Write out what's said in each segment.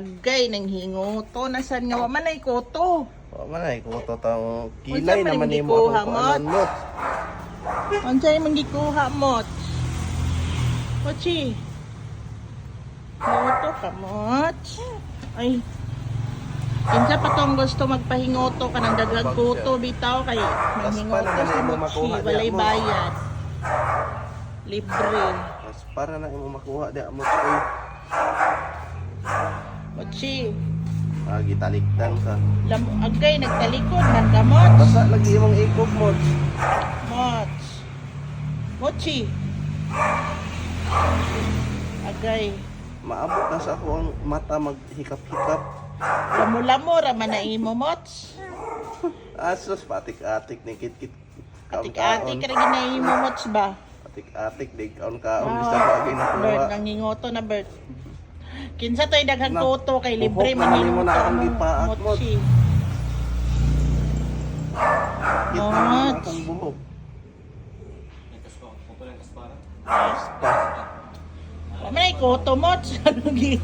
Agay nang hingoto na san nga wa man ay koto. Wa man ay ko to tao kilay Unsa man naman akong mo? mo. Unsay man gikuha mo? Mochi. Hingoto ka moch. Ay. Kinsa pa tong gusto magpahingoto ka ng dagag kuto bitaw kay manghingoto mo Mochi, walay bayad. Libre. Mas para na imo makuha di mo oy. Mochi. Ah, gitalikdan ka. Lam agay nagtalikod man ka moch. Lagi imong ikog mo. Moch. Mochi. Agay. Maabot na sa ako ang mata maghikap-hikap. Lamo-lamo ra man na imo moch. Asos patik-atik ni kit-kit. Atik-atik ra ginahimo moch ba? Atik-atik dig kaon kaon bisa bagay na Bert, kuha. nang hingoto na Bert. Kinsa to'y daghang Na, koto kay libre man naman hingoto mo na ang gipaak, Moch. mochi. Kit Moch. na akong buhok. Pa. Wa man ay koto moch. Ano gi?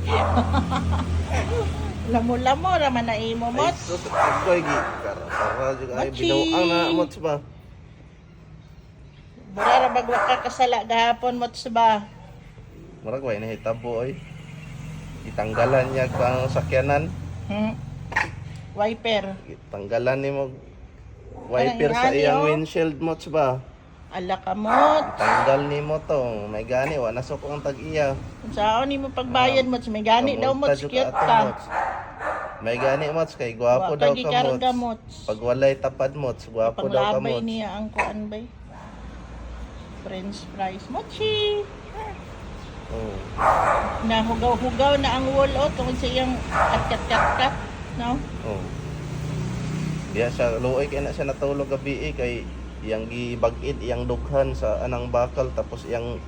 Lamo-lamo ra man na imo Ay, moch. sus, para ay Mochi. binuang na mo ba? Mura ra bagwa ka kasala gahapon moch ba? Murag way na hitabo oy. Itanggalan niya kang sakyanan. Hmm. Wiper. Tanggalan ni mo wiper sa iyang windshield mo ba? Ala ka moch. Tanggal ni mo to. May gani wa nasok ang tag-iya. Kung saan ni mo pagbayad moch may gani daw jud cute ka. May gani mo kay gwapo Wa daw ka mo. Pag walay tapad mo, gwapo daw ka mo. niya ang kuan bay. French fries. Mochi! Oh. Nahugaw-hugaw na ang wall o tungkol sa iyang kat-kat-kat-kat. No? Oh. Diya siya luoy kay na siya natulog gabi eh, kay iyang gibag-id iyang dughan sa anang bakal tapos iyang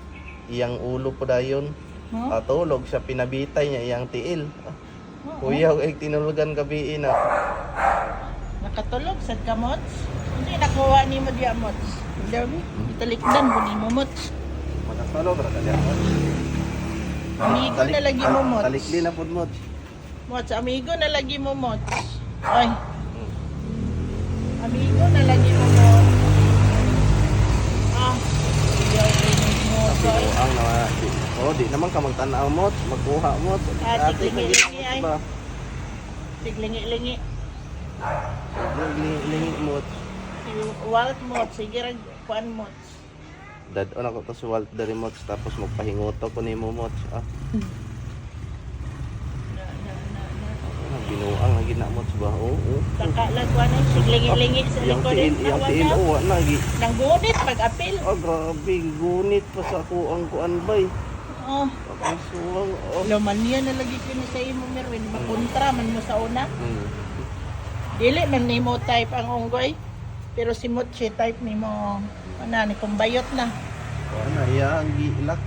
iyang ulo po dayon. Huh? Ah, tulog siya pinabitay niya iyang tiil. Oo. Kuya, ay tinulugan gabi eh, na. Nakatulog sa kamots. Hindi nakuha ni mo diya mots. Derby, italikdan mo ni mo mots. Makatulog ra kanya. Amigo na lagi mo mots. Talikli na pud mo. Mots, amigo na lagi mo mots. Ay. Amigo na lagi mo mots. Ah. Mo. Sorry. Ang na oh, di naman ka magtanaw mo, magkuha mo. Ah, Ate, sige, sige, ay. ba? Tiglingi-lingi. Lingi mo. Si Walt mots. Sige rag kuan mots. Dad, ano ko to si Walt the remote tapos magpahingoto ko ni mo mo. Ah, ah, binuang lagi na mo ba? Oo. Oh, Kakalag ko na. Siglingi-lingi sa Yang likod. yang tiil, oh, wala lagi. Nang gunit pag-apil. Oh, grabe, gunit pa sa ako ang kuan bay. Oh. Ang suwang, oh. Laman niya na lagi ko sa imo Merwin. Makontra man mo sa una. Hmm. Dili man nimo type ang unggoy. Pero si Mochi type nimo ano ni kumbayot na. Ano, iya, ang giilak na.